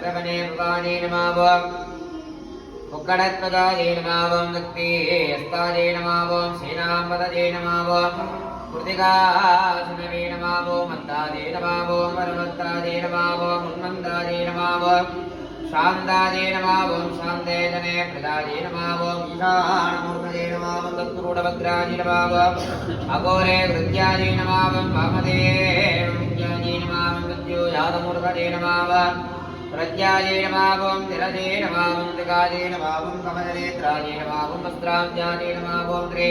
சரவணே பவானே நமாவோம் முக்கடத்வதாஜே நமாவோம் நக்தி அஸ்தாஜே நமாவோம் சேனாம்பதஜே நமாவோம் கிருத்திகாசுனவே நமாவோம் மத்தாஜே நமாவோம் வரமத்ராஜே நமாவோம் உன்மந்தாஜே நமாவோம் சாந்தாஜே நமாவோம் சாந்தேஜனே பிரதாஜே நமாவோம் ஈசானமூர்த்தஜே நமாவோம் தத்குருடபத்ராஜே நமாவோம் அகோரே கிருத்யாஜே நமாவோம் வாமதே வித்யாஜே நமாவோம் வித்யோ யாதமூர்த்தஜே நமாவோம் प्रत्यादेन भावं तिरदेन भावं तकादेन भावं कमलनेत्रादेन भावं वस्त्राब्जादेन भावं त्रे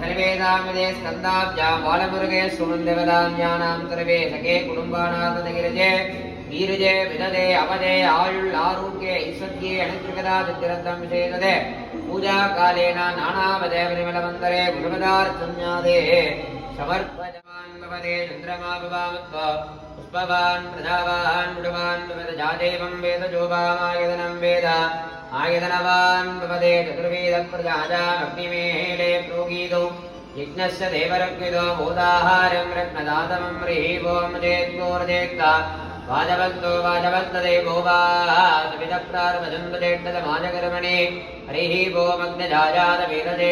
सर्वेदामिदे स्कन्दाब्जां बालमुरुगे सुमन्दवदान्यानां सर्वे सखे कुटुम्बानाथगिरजे வீரஜே விததே அவதே ஆயுள் ஆரோக்கிய ஐஸ்வர்யே அனுக்கிருகதா தித்திரத்தம் விசேததே பூஜா காலேன நானாவதே விமலமந்தரே குருமதார் சஞ்ஞாதே समर्पजवान् भवते चन्द्रमा भवामत्व पुष्पवान् प्रजावान् मुडवान् भवत जादेवं वेद जोपामायतनं वेद आयतनवान् भवते चतुर्वेदप्रजाजामग्निमेले प्रोगीतौ यज्ञस्य देवरग्विदो बोधाहारं रत्नदातमं ह्रीवोमदेत्कोरदेत्ता वाजवन्तो वाजवन्तदेवो वा सविदप्रारभजन्तदेट्टदमाजकर्मणि हरिः भोमग्नजाजातवेदजे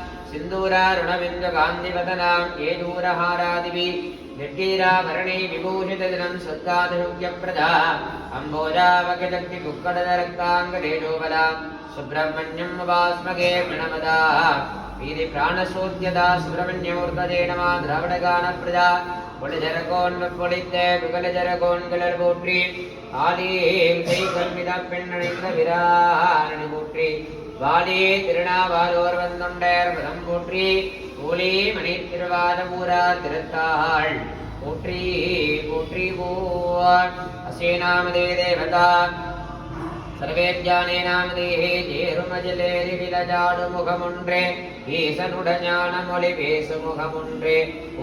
सिन्दूरारुणबिन्दुकान्तिवदनां केदूरहारादिभिः निर्गीराभरणे विभूषितदिनं सद्गादयोग्यप्रदा अम्बोजावकजक्ति कुक्कडदरक्ताङ्गदेजोबला सुब्रह्मण्यं वास्मगे प्रणमदा வீதி பிராணசோத்தியதா சுப்பிரமணியமூர்த்ததே நம திராவிடகான பிரஜா பொலிஜரகோன் பொழித்த விகலஜரகோன்களர் போற்றி ஆலியேம் கை கல்வித பெண்ணடைந்த விராரணி போற்றி வாலியே திருநாவாலோர் வந்தொண்டர் பதம் போற்றி கூலி மணி திருவாதமூரா திருத்தாள். போற்றி போற்றி போவான் அசேனாமதே தேவதா சர்வேஜானே நாமதேஹே ஈசனுடஞான மொழி பேசு முகமுன்றே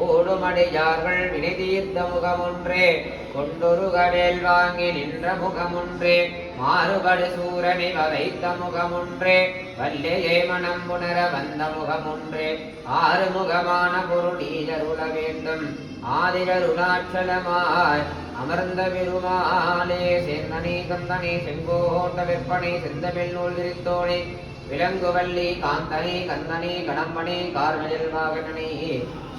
ஓடுமடியார்கள் வினை தீர்த்த முகமுன்றே கொண்டொருகவேல் வாங்கி நின்ற முகமுன்றே மாறுபடு சூரனை வதைத்த முகமுன்றே வல்லையே மனம் புணர வந்த முகமுன்றே ஆறுமுகமான முகமான வேண்டும் ஆதிரருளாட்சலமாய் அமர்ந்த பெருமாலே செந்தனி கந்தனி செங்கோட்ட வெப்பனை செந்தமிழ் நூல் விரித்தோனே விலங்குவல்லி காந்தனே கந்தனே கடம்பனே கார்மஜல் வாகனனே.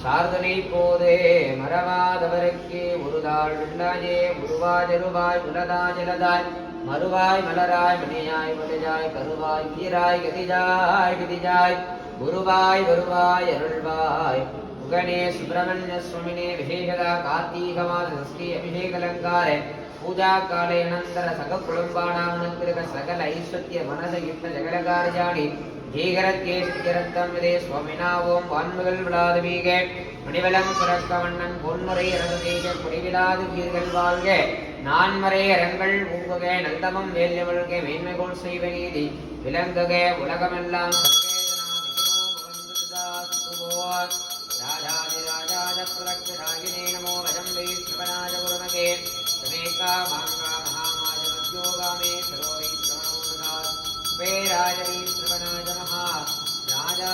சார்தனை போதே மறவாதவருக்கு உருதாள் விண்ணாயே உருவாஜருவாய் உலதா ஜலதாய் மறுவாய் மலராய் மணியாய் மணியாய் கருவாய் கீராய் கதிஜாய் கதிஜாய் குருவாய் வருவாய் அருள்வாய். முகனே சுப்பிரமணிய சுவாமினே விசேஷதா கார்த்திக சஸ்தி சஷ்டி அபிஷேக அலங்கார பூஜா காலே அனந்தர சக குடும்பானாம் அனுகிரக சகல ஐஸ்வர்ய மனத யுக்த ஜகலகாரஜாணி ஜீகரத்யே சித்திரத்தம் விதே சுவாமினா ஓம் வான்முகள் விழாது வீக மணிவலம் சுரக்க வண்ணன் பொன்முறை அரசதேஜ குடிவிடாது வீர்கள் வாழ்க. நான்மறை அரங்கள் ஊங்குக நந்தமம் வேல்யவழ்க மேன்மைகோள் செய்வ நீதி விளங்குக உலகமெல்லாம் मा महामाजवद्योगा मे सर्वै त्रै राजवै श्रवनाय महा राजा